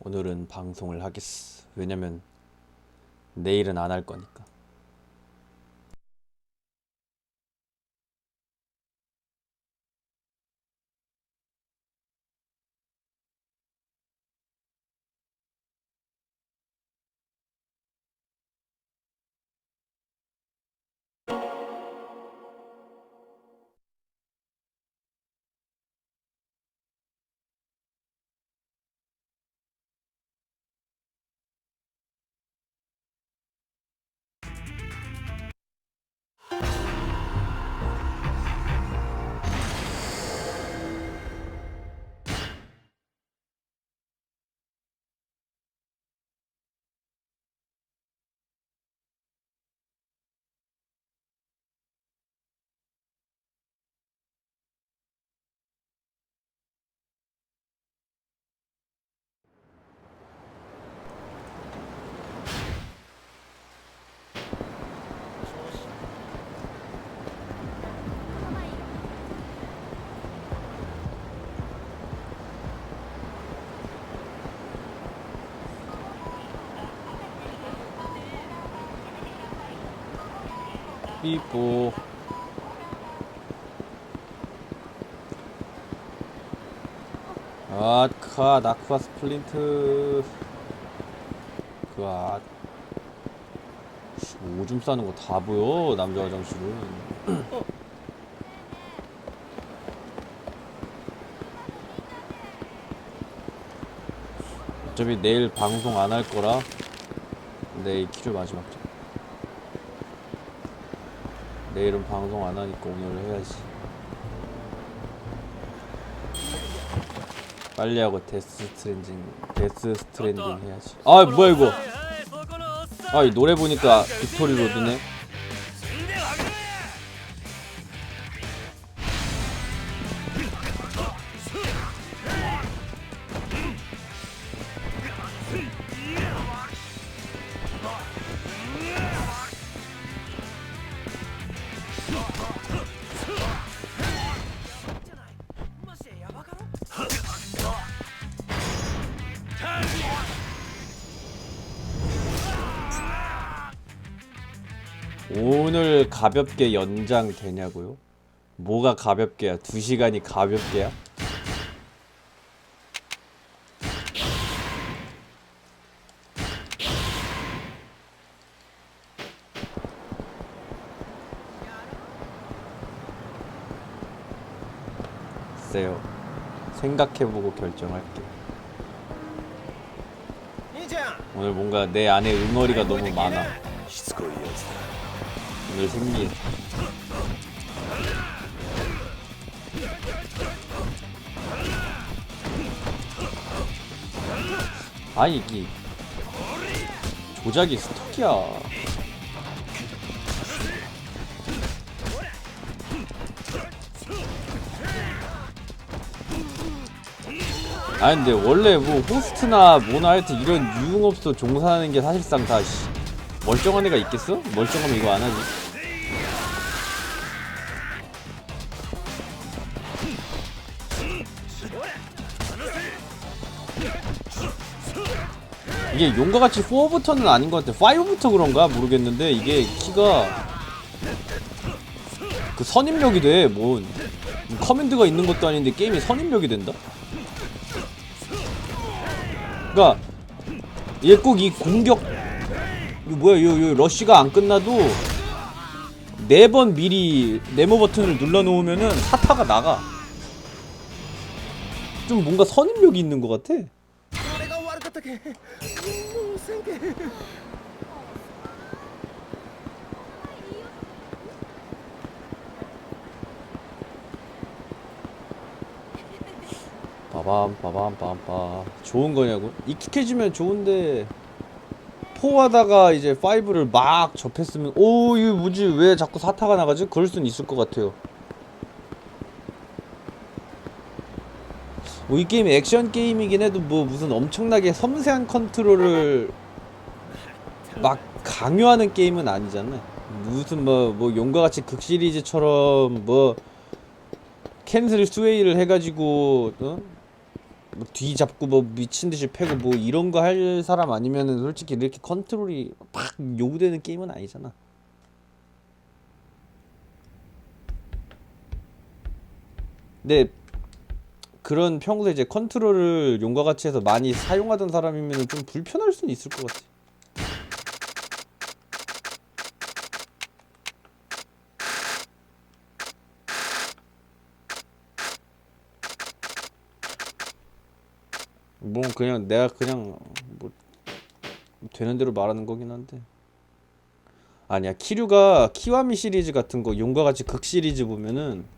오늘은 방송을 하겠어. 왜냐면 내일은 안 할 거니까. 삐뽀. 아카 나쿠아 스플린트. 그아 오줌 싸는 거 다 보여 남자 화장실은. 어차피 내일 방송 안 할 거라 내일 키를 마지막 장. 내일은 방송 안 하니까 오늘 해야지. 빨리 하고 데스 스트랜딩, 데스 스트랜딩 해야지. 아 뭐야 이거? 아이 노래 보니까 빅토리 로드네. 가볍게 연장 되냐고요? 뭐가 가볍게야? 두 시간이 가볍게야? 글쎄요. 생각해보고 결정할게. 오늘 뭔가 내 안에 응어리가 너무 많아. 오늘 승리. 아니 이 조작이 스톡이야. 아 근데 원래 뭐 호스트나 뭐나 하여튼 이런 유흥업소 종사하는 게 사실상 다 멀쩡한 애가 있겠어? 멀쩡하면 이거 안 하지. 이게 용과 같이 4부터는 아닌 것 같아. 5부터 그런가 모르겠는데 이게 키가 그 선입력이 돼. 뭐 커맨드가 있는 것도 아닌데 게임이 선입력이 된다. 그러니까 얘 꼭 이 공격 이거 뭐야 요, 요 러쉬가 안 끝나도 네 번 미리 네모 버튼을 눌러 놓으면은 사타가 나가 좀 뭔가 선입력이 있는 것 같아 あ 어떡해. 음, 못생겨 빠밤 빠밤 빠밤 좋은 거냐고? 익숙해지면 좋은데 포하다가 이제 5를 막 접했으면 오 이거 뭐지? 왜 자꾸 사타가 나가지? 그럴 순 있을 것 같아요. 뭐 이 게임이 액션 게임이긴 해도 뭐 무슨 엄청나게 섬세한 컨트롤을 막 강요하는 게임은 아니잖아 무슨 뭐 뭐 용과 같이 극 시리즈처럼 뭐 캔슬 스웨이를 해가지고 어? 뭐 뒤 잡고 뭐 미친 듯이 패고 뭐 이런 거 할 사람 아니면은 솔직히 이렇게 컨트롤이 팍 요구되는 게임은 아니잖아. 근데 그런 평소에 이제 컨트롤을 용과 같이 해서 많이 사용하던 사람이면 좀 불편할 수는 있을 것 같아. 뭐 그냥 내가 그냥 뭐 되는 대로 말하는 거긴 한데 아니야 키류가 키와미 시리즈 같은 거 용과 같이 극 시리즈 보면은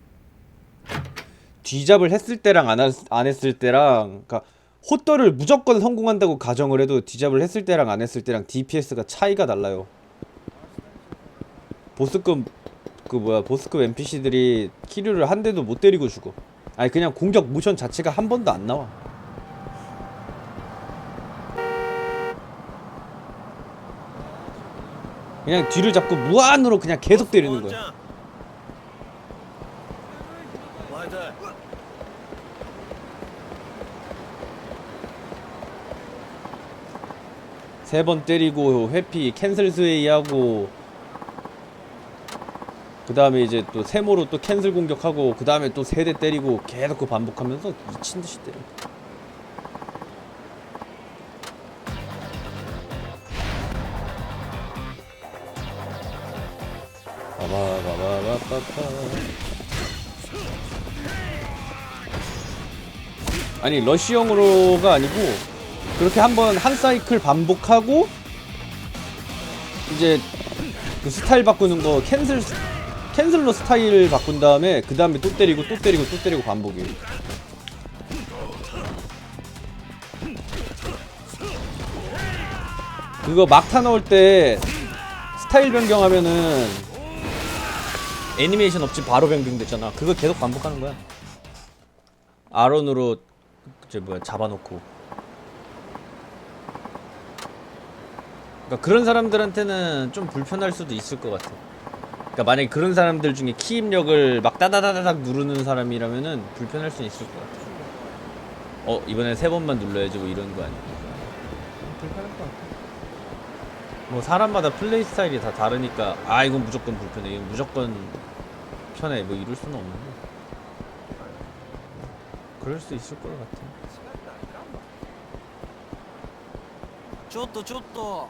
뒤잡을 했을 때랑 안, 했- 안 했을 때랑 그러니까 호떠를 무조건 성공한다고 가정을 해도 뒤잡을 했을 때랑 안 했을 때랑 DPS가 차이가 달라요. 보스급 그 뭐야 보스급 NPC들이 키류를 한 대도 못 때리고 죽어. 아니 그냥 공격 모션 자체가 한 번도 안 나와. 그냥 뒤를 잡고 무한으로 그냥 계속 때리는 거야. 세 번 때리고 회피 캔슬 스웨이하고 그 다음에 이제 또 세모로 또 캔슬 공격하고 그 다음에 또 세 대 때리고 계속 그 반복하면서 미친 듯이 때려. 아니 러시형으로가 아니고 그렇게 한번 한 사이클 반복하고 이제 그 스타일 바꾸는 거 캔슬 스- 캔슬로 스타일 바꾼 다음에 그 다음에 또 때리고 또 때리고 또 때리고 반복이에요. 그거 막타 넣을 때 스타일 변경하면은 애니메이션 없이 바로 변경됐잖아. 그거 계속 반복하는 거야. 아론으로 저 뭐야 잡아놓고. 그러니까 그런 사람들한테는 좀 불편할 수도 있을 것 같아. 그러니까 만약에 그런 사람들 중에 키 입력을 막 따다다다닥 누르는 사람이라면은 불편할 수 있을 것 같아. 어 이번엔 세 번만 눌러야지 뭐 이런 거 아니야. 불편할 것 같아. 뭐 사람마다 플레이 스타일이 다 다르니까 아 이건 무조건 불편해, 이건 무조건 편해 뭐 이럴 수는 없는데. 그럴 수 있을 것 같아. ちょっとちょっと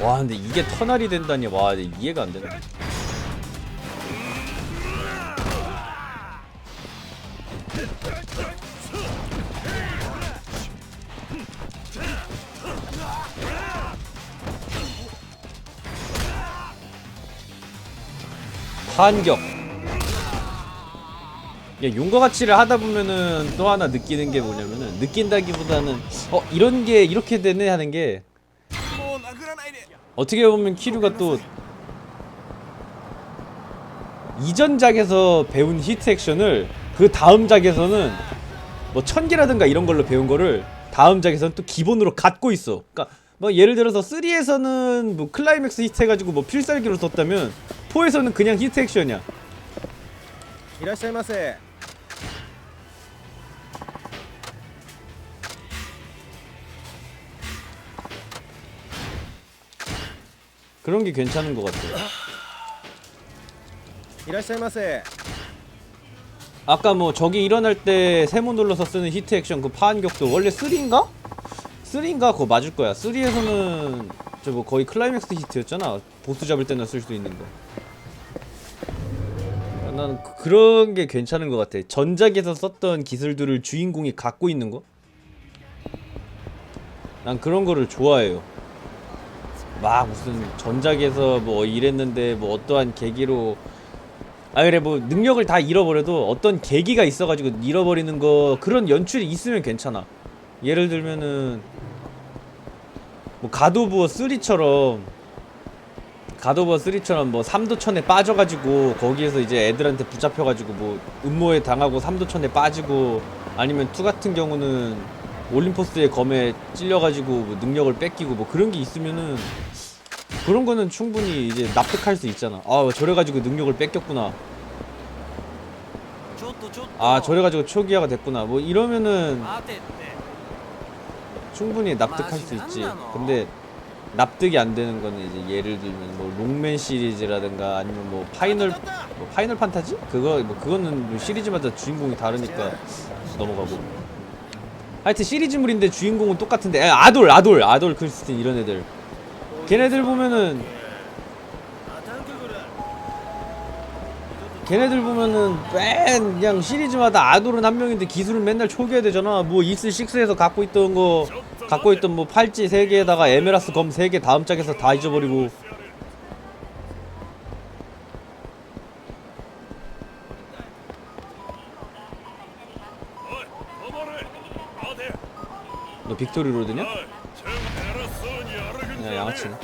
와 근데 이게 터널이 된다니 와 이해가 안 되네. 반격. 예, 용과 같이를 하다 보면은 또 하나 느끼는 게 뭐냐면은 느낀다기보다는 어 이런 게 이렇게 되네 하는 게 어떻게 보면 키류가 또 이전 작에서 배운 히트 액션을 그 다음 작에서는 뭐 천개라든가 이런 걸로 배운 거를 다음 작에서는 또 기본으로 갖고 있어. 그러니까 뭐 예를 들어서 3에서는 뭐 클라이맥스 히트 해가지고 뭐 필살기로 썼다면 4에서는 그냥 히트 액션이야. いらっしゃいませ 그런 게 괜찮은 것 같아요. 이라시마세. 아까 뭐 저기 일어날 때 세모 눌러서 쓰는 히트 액션 그 파한격도 원래 3인가? 3인가 그거 맞을 거야. 3에서는 저 뭐 거의 클라이맥스 히트였잖아. 보스 잡을 때나 쓸 수도 있는 거. 아, 난 그, 그런 게 괜찮은 것 같아. 전작에서 썼던 기술들을 주인공이 갖고 있는 거? 난 그런 거를 좋아해요. 막 무슨 전작에서 뭐 이랬는데 뭐 어떠한 계기로 아 그래 뭐 능력을 다 잃어버려도 어떤 계기가 있어가지고 잃어버리는 거 그런 연출이 있으면 괜찮아. 예를 들면은 뭐 가도부어 3처럼 가도부어 3처럼 뭐 삼도천에 빠져가지고 거기에서 이제 애들한테 붙잡혀가지고 뭐 음모에 당하고 삼도천에 빠지고 아니면 투 같은 경우는 올림포스의 검에 찔려가지고 뭐 능력을 뺏기고 뭐 그런 게 있으면은 그런 거는 충분히 이제 납득할 수 있잖아. 아 저래가지고 능력을 뺏겼구나. 아 저래가지고 초기화가 됐구나. 뭐 이러면은 충분히 납득할 수 있지. 근데 납득이 안 되는 거는 이제 예를 들면 뭐 롱맨 시리즈라든가 아니면 뭐 파이널 뭐 파이널 판타지? 그거 뭐 그거는 뭐 시리즈마다 주인공이 다르니까 넘어가고. 하여튼 시리즈물인데 주인공은 똑같은데. 아돌 아돌 아돌 크리스틴 이런 애들. 걔네들 보면은 걔네들 보면은 맨 그냥 시리즈마다 아돌은 한 명인데 기술은 맨날 초기화 되잖아. 뭐 e 이스6에서 갖고 있던 거 갖고 있던 뭐 팔찌 3개에다가 에메라스 검 3개 다음 짝에서 다 잊어버리고 너 빅토리 로드냐? 양아치는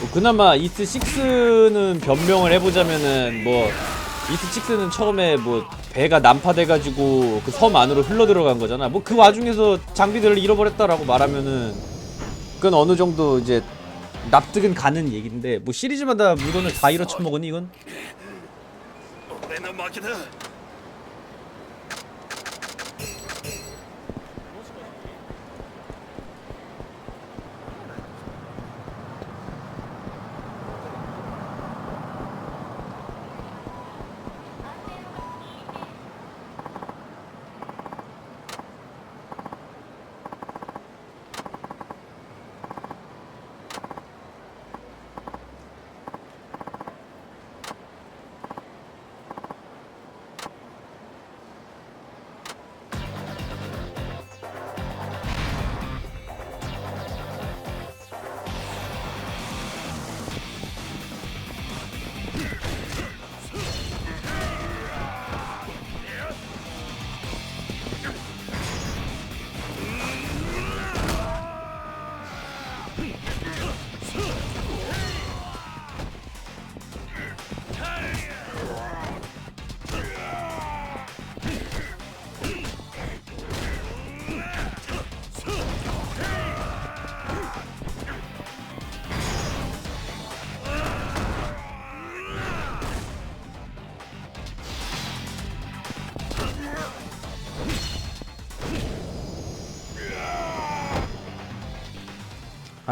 뭐 그나마 이스6는 변명을 해보자면은 뭐 이스6는 처음에 뭐 배가 난파돼가지고 그 섬 안으로 흘러들어간 거잖아. 뭐 그 와중에서 장비들을 잃어버렸다라고 말하면은 그건 어느 정도 이제 납득은 가는 얘기인데 뭐 시리즈마다 물건을 다 잃어쳐먹으니 이건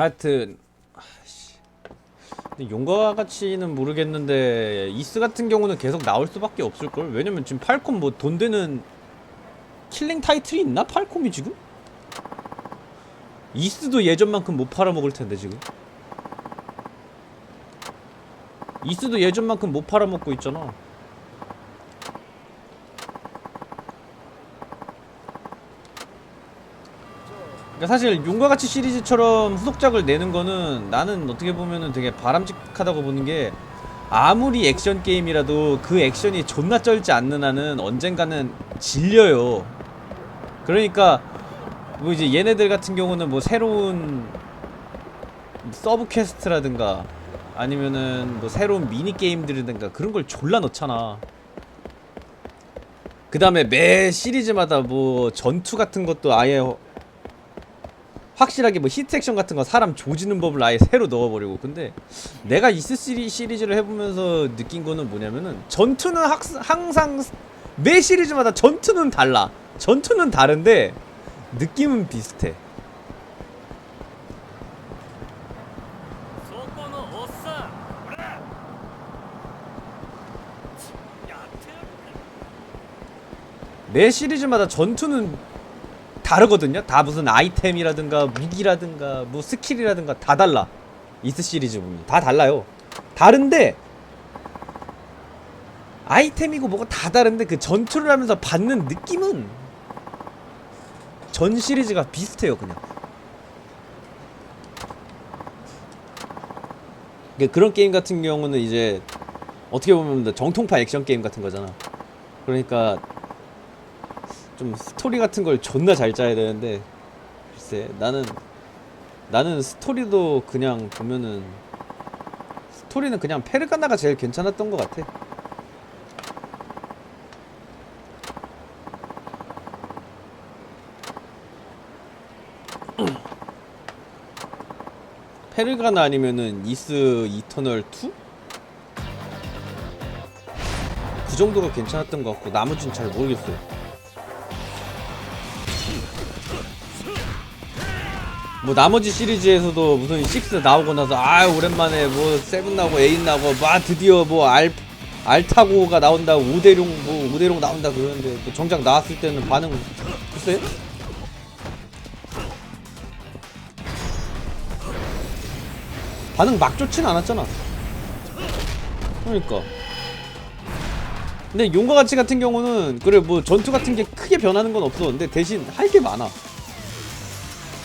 하여튼. 근데 용과 같이는 모르겠는데 이스 같은 경우는 계속 나올 수밖에 없을 걸. 왜냐면 지금 팔콤 뭐 돈 되는 킬링 타이틀이 있나? 팔콤이 지금? 이스도 예전만큼 못 팔아먹을 텐데 지금. 이스도 예전만큼 못 팔아먹고 있잖아. 그러니까 사실 용과 같이 시리즈처럼 후속작을 내는 거는 나는 어떻게 보면은 되게 바람직하다고 보는 게 아무리 액션 게임이라도 그 액션이 존나 쩔지 않는 한은 언젠가는 질려요. 그러니까 뭐 이제 얘네들 같은 경우는 뭐 새로운 서브 퀘스트라든가 아니면은 뭐 새로운 미니 게임들이든가 그런 걸 졸라 넣잖아. 그 다음에 매 시리즈마다 뭐 전투 같은 것도 아예 확실하게 뭐 히트액션 같은 거 사람 조지는 법을 아예 새로 넣어버리고. 근데 내가 이스 시리, 시리즈를 해보면서 느낀 거는 뭐냐면은 전투는 학, 항상 매 시리즈마다 전투는 달라. 전투는 다른데 느낌은 비슷해. 매 시리즈마다 전투는 다르거든요. 다 무슨 아이템이라든가 무기라든가 뭐 스킬이라든가 다 달라. 이스 시리즈 보면. 다 달라요. 다른데 아이템이고 뭐가 다 다른데 그 전투를 하면서 받는 느낌은 전 시리즈가 비슷해요 그냥. 그러니까 그런 게임 같은 경우는 이제 어떻게 보면 정통파 액션 게임 같은 거잖아. 그러니까 좀 스토리 같은 걸 존나 잘 짜야 되는데 글쎄 나는 나는 스토리도 그냥 보면은 스토리는 그냥 페르가나가 제일 괜찮았던 것 같아 페르가나 아니면은 이스 이터널 2? 그 정도가 괜찮았던 것 같고 나머지는 잘 모르겠어요. 뭐 나머지 시리즈에서도 무슨 6 나오고 나서 아 오랜만에 뭐 세븐 나오고 에잇 나오고 와 드디어 뭐알 알타고가 나온다 우대룡 뭐 우대룡 나온다 그러는데 또 정작 나왔을 때는 반응 글쎄 반응 막 좋진 않았잖아. 그러니까. 근데 용과 같이 같은 경우는 그래 뭐 전투 같은 게 크게 변하는 건 없어. 근데 대신 할 게 많아.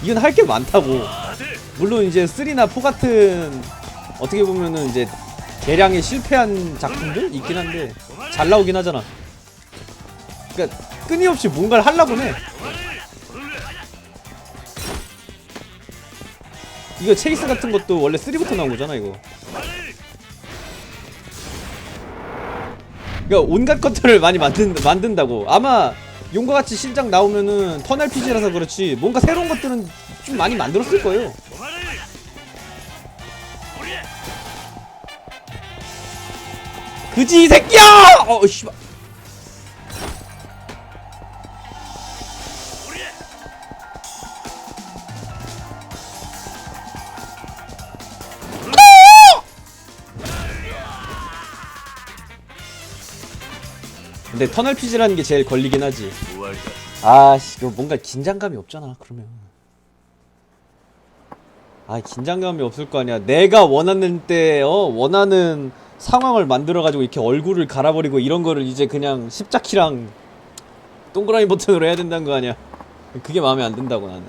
이건 할 게 많다고. 물론 이제 3나 4 같은 어떻게 보면은 이제 개량에 실패한 작품들 있긴 한데 잘 나오긴 하잖아. 그러니까 끊임없이 뭔가를 하려고 해. 이거 체이스 같은 것도 원래 3부터 나온 거잖아 이거 그러니까 온갖 것들을 많이 만든, 만든다고 아마 용과 같이 신작 나오면은 터널 PG라서 그렇지 뭔가 새로운 것들은 좀 많이 만들었을 거예요 그지 이 새끼야! 어 씨발 근데 터널 피지라는 게 제일 걸리긴 하지. 아씨, 그 뭔가 긴장감이 없잖아. 그러면. 아, 긴장감이 없을 거 아니야. 내가 원하는 때, 어, 원하는 상황을 만들어가지고 이렇게 얼굴을 갈아버리고 이런 거를 이제 그냥 십자키랑 동그라미 버튼으로 해야 된다는 거 아니야. 그게 마음에 안 든다고 나는.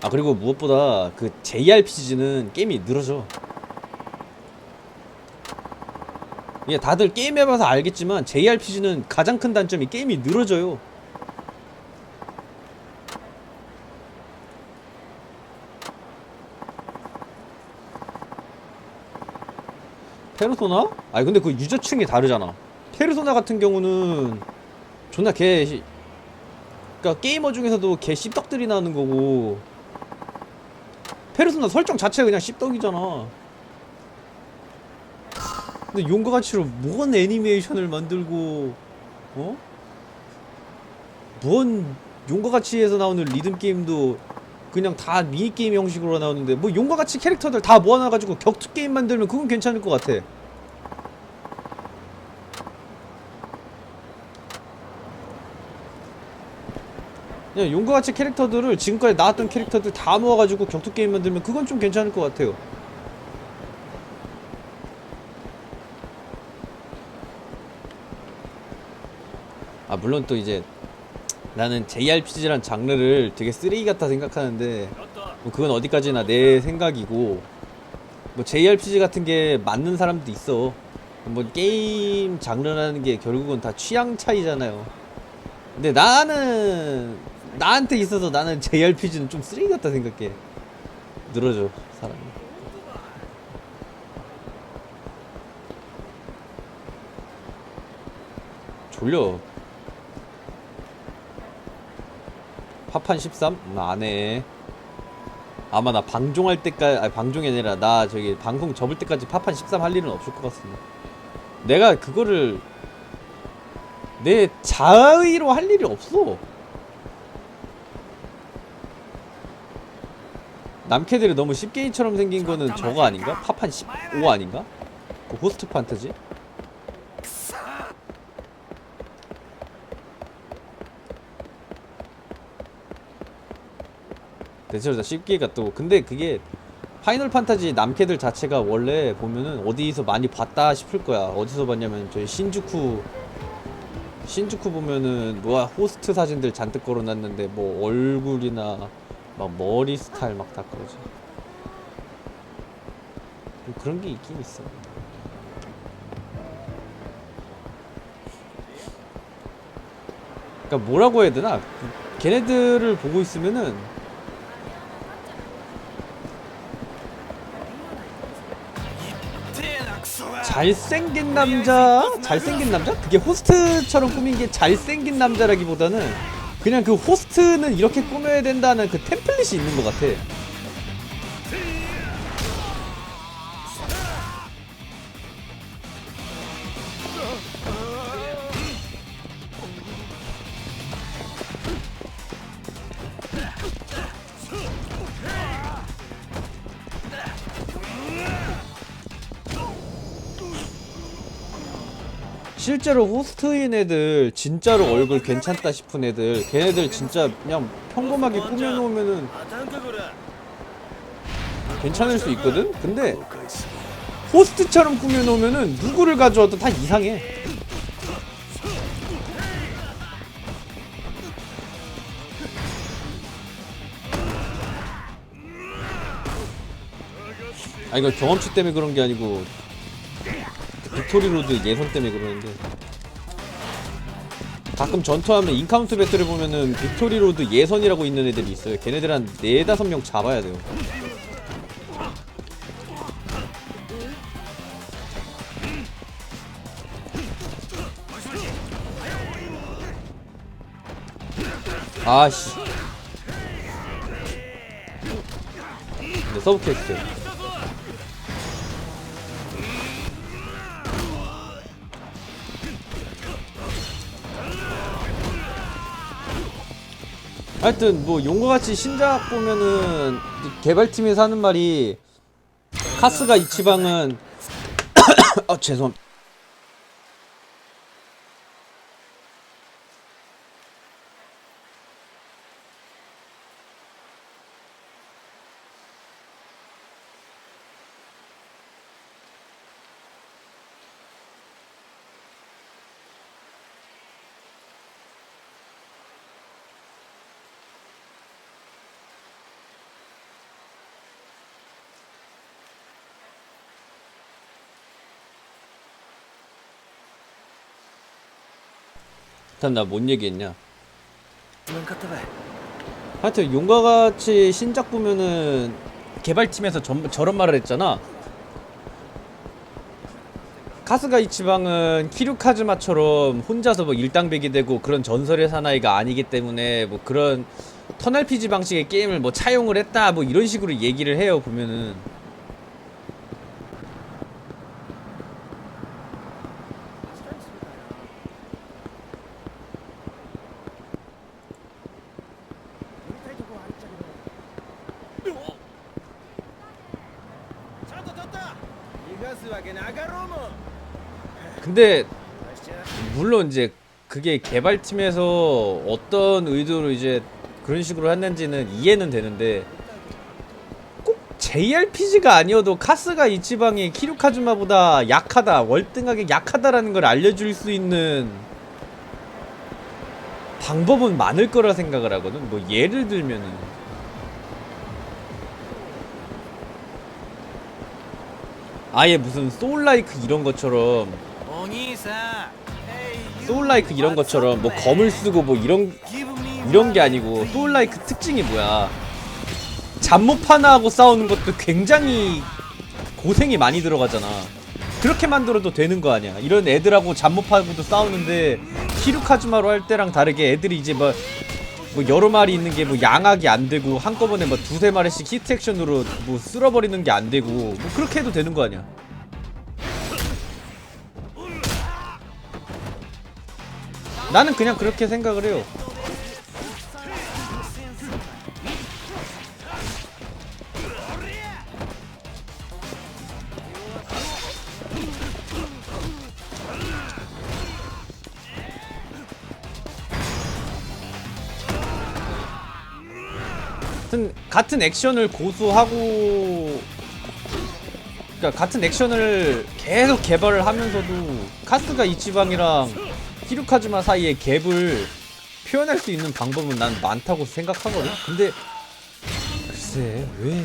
아, 그리고 무엇보다 그 JRPG는 게임이 늘어져. 예, 다들 게임 해봐서 알겠지만 JRPG는 가장 큰 단점이 게임이 늘어져요. 페르소나? 아니 근데 그 유저층이 다르잖아. 페르소나 같은 경우는 존나 개 시- 그러니까 게이머 중에서도 개 씹덕들이 나는 거고 페르소나 설정 자체가 그냥 씹덕이잖아. 근데 용과 같이로 뭔 애니메이션을 만들고 어? 뭔 용과 같이에서 나오는 리듬 게임도 그냥 다 미니 게임 형식으로 나오는데 뭐 용과 같이 캐릭터들 다 모아놔 가지고 격투 게임 만들면 그건 괜찮을 것 같아. 그냥 용과 같이 캐릭터들을 지금까지 나왔던 캐릭터들 다 모아가지고 격투 게임 만들면 그건 좀 괜찮을 것 같아요. 물론 또 이제 나는 JRPG란 장르를 되게 쓰레기 같다 생각하는데 뭐 그건 어디까지나 내 생각이고 뭐 JRPG 같은 게 맞는 사람도 있어. 뭐 게임 장르라는 게 결국은 다 취향 차이잖아요. 근데 나는 나한테 있어서 나는 JRPG는 좀 쓰레기 같다 생각해. 늘어져 사람이. 졸려 파판 13? 음, 안해 아마 나 방종할 때까지 아니 방종이 아니라 나 저기 방송 접을 때까지 파판 13 할 일은 없을 것 같습니다 내가 그거를 내 자의로 할 일이 없어 남캐들이 너무 쉽게임처럼 생긴 거는 저거 아닌가? 파판 15 아닌가? 그 호스트 판타지? 대체로 다 쉽게가 또 근데 그게 파이널 판타지 남캐들 자체가 원래 보면은 어디서 많이 봤다 싶을 거야. 어디서 봤냐면 저희 신주쿠 신주쿠 보면은 뭐야 호스트 사진들 잔뜩 걸어놨는데 뭐 얼굴이나 막 머리 스타일 막 다 그러지. 뭐 그런 게 있긴 있어. 그러니까 뭐라고 해야 되나? 걔네들을 보고 있으면은 잘생긴 남자, 잘생긴 남자? 그게 호스트처럼 꾸민 게 잘생긴 남자라기보다는 그냥 그 호스트는 이렇게 꾸며야 된다는 그 템플릿이 있는 것 같아. 실제로 호스트인 애들 진짜로 얼굴 괜찮다 싶은 애들 걔네들 진짜 그냥 평범하게 꾸며놓으면은 괜찮을 수 있거든? 근데 호스트처럼 꾸며놓으면은 누구를 가져와도 다 이상해. 아 이거 경험치 때문에 그런 게 아니고 빅토리 로드 예선 때문에 그러는데. 가끔 전투하면 인카운트 배틀을 보면은 빅토리 로드 예선이라고 있는 애들이 있어요. 걔네들 한 네다섯 명 잡아야 돼요. 아씨. 네, 서브 퀘스트 하여튼 뭐 용과 같이 신작 보면은 개발팀에서 하는 말이 카스가 이치방은 아 죄송 그럼 나 뭔 얘기했냐? 하여튼 용과같이 신작 보면은 개발팀에서 전, 저런 말을 했잖아. 카스가 이치방은 키류카즈마처럼 혼자서 뭐 일당백이 되고 그런 전설의 사나이가 아니기 때문에 뭐 그런 턴 RPG 방식의 게임을 뭐 차용을 했다 뭐 이런 식으로 얘기를 해요 보면은 근데 물론 이제 그게 개발팀에서 어떤 의도로 이제 그런 식으로 했는지는 이해는 되는데 꼭 JRPG가 아니어도 카스가 이치방이 키루카즈마보다 약하다 월등하게 약하다라는 걸 알려줄 수 있는 방법은 많을 거라 생각을 하거든. 뭐 예를 들면은. 아예 무슨 소울라이크 이런 것처럼 소울라이크 이런 것처럼 뭐 검을 쓰고 뭐 이런 이런 게 아니고 소울라이크 특징이 뭐야? 잠못 하나하고 싸우는 것도 굉장히 고생이 많이 들어가잖아. 그렇게 만들어도 되는 거 아니야? 이런 애들하고 잠못하고도 싸우는데 히루카즈마로 할 때랑 다르게 애들이 이제 뭐, 뭐 여러 마리 있는 게 뭐 양악이 안 되고 한꺼번에 뭐 두세 마리씩 히트 액션으로 뭐 쓸어버리는 게 안 되고 뭐 그렇게 해도 되는 거 아니야 나는 그냥 그렇게 생각을 해요. 같은 액션을 고수하고 그러니까 같은 액션을 계속 개발을 하면서도 카스가 이치방이랑 히루카즈마 사이의 갭을 표현할 수 있는 방법은 난 많다고 생각하거든. 근데 글쎄 왜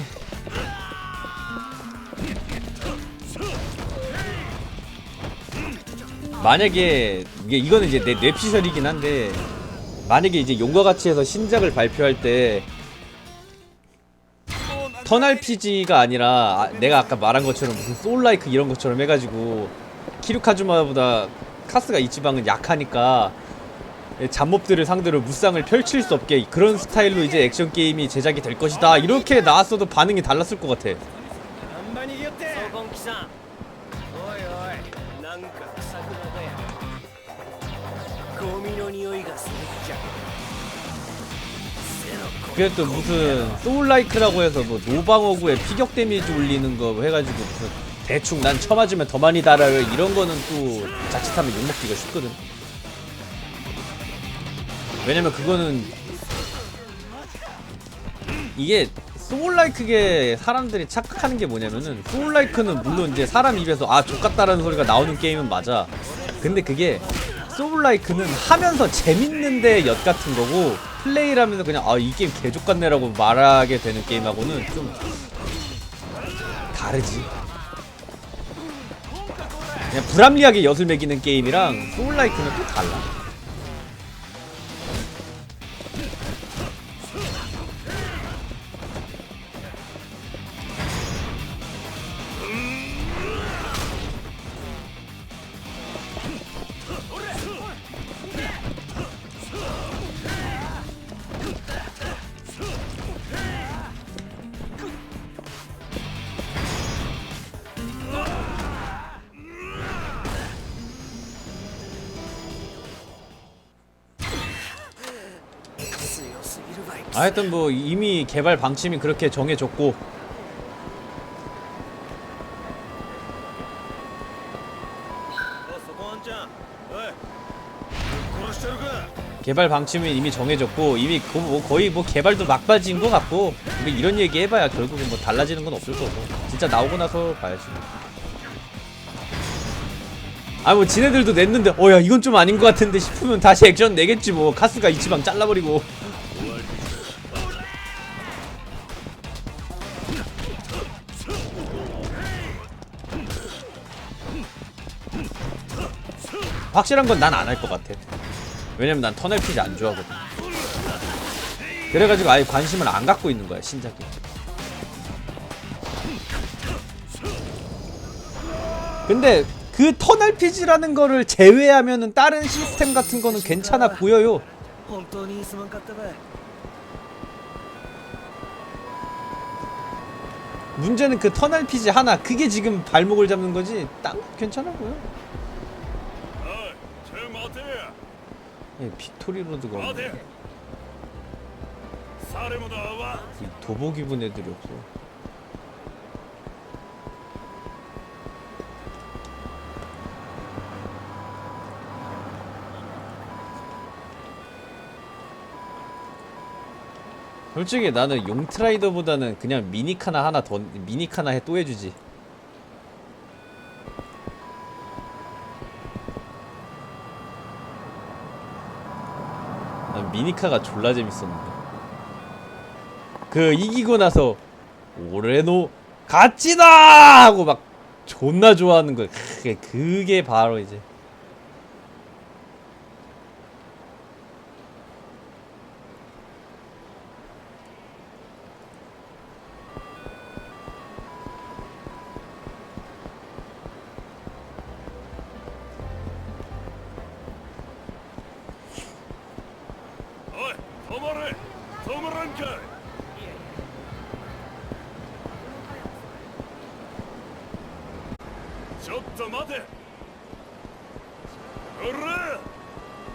만약에 이게 이거는 이제 내 뇌피셜이긴 한데 만약에 이제 용과 같이 해서 신작을 발표할 때턴 RPG가 아니라 아, 내가 아까 말한 것처럼 무슨 소울라이크 이런 것처럼 해가지고 키루카즈마보다 카스가 이 지방은 약하니까 예, 잡몹들을 상대로 무쌍을 펼칠 수 없게 그런 스타일로 이제 액션 게임이 제작이 될 것이다. 이렇게 나왔어도 반응이 달랐을 것 같아. 그게 또 무슨 소울라이크라고 해서 뭐 노방어구에 피격 데미지 올리는 거 해가지고 무슨 대충 난 쳐맞으면 더 많이 달아요. 이런 거는 또 자칫하면 욕먹기가 쉽거든. 왜냐면 그거는 이게 소울라이크게 사람들이 착각하는 게 뭐냐면은 소울라이크는 물론 이제 사람 입에서 아 족같다라는 소리가 나오는 게임은 맞아. 근데 그게 소울라이크는 하면서 재밌는데 엿 같은 거고 플레이를 하면서 그냥 아 이 게임 개족같네라고 말하게 되는 게임하고는 좀 다르지 그냥 불합리하게 엿을 매기는 게임이랑 소울라이크는 또 달라 아, 하여튼 뭐 이미 개발 방침이 그렇게 정해졌고. 개발 방침은 이미 정해졌고 이미 그 뭐 거의 뭐 개발도 막바지인 것 같고 근데 이런 얘기 해봐야 결국은 뭐 달라지는 건 없을 거고. 진짜 나오고 나서 봐야지. 아 뭐 지네들도 냈는데 어 야 이건 좀 아닌 것 같은데 싶으면 다시 액션 내겠지 뭐. 카스가 이 지방 잘라버리고. 확실한 건 난 안 할 것 같아. 왜냐면 난 터널 피지 안 좋아하거든. 그래가지고 아예 관심을 안 갖고 있는 거야 신작이. 근데 그 터널 피지라는 거를 제외하면은 다른 시스템 같은 거는 괜찮아 보여요. 문제는 그 터널 피지 하나 그게 지금 발목을 잡는 거지 딱 괜찮아 보여. 예, 빅토리 로드가 없네. 이 도복 입은 애들이 없어. 솔직히 나는 용트라이더보다는 그냥 미니카나 하나 더 미니카나 해 또 해주지. 미니카가 졸라 재밌었는데. 그 이기고 나서 올해노 같이다! 하고 막 존나 좋아하는 거. 그게 그게 바로 이제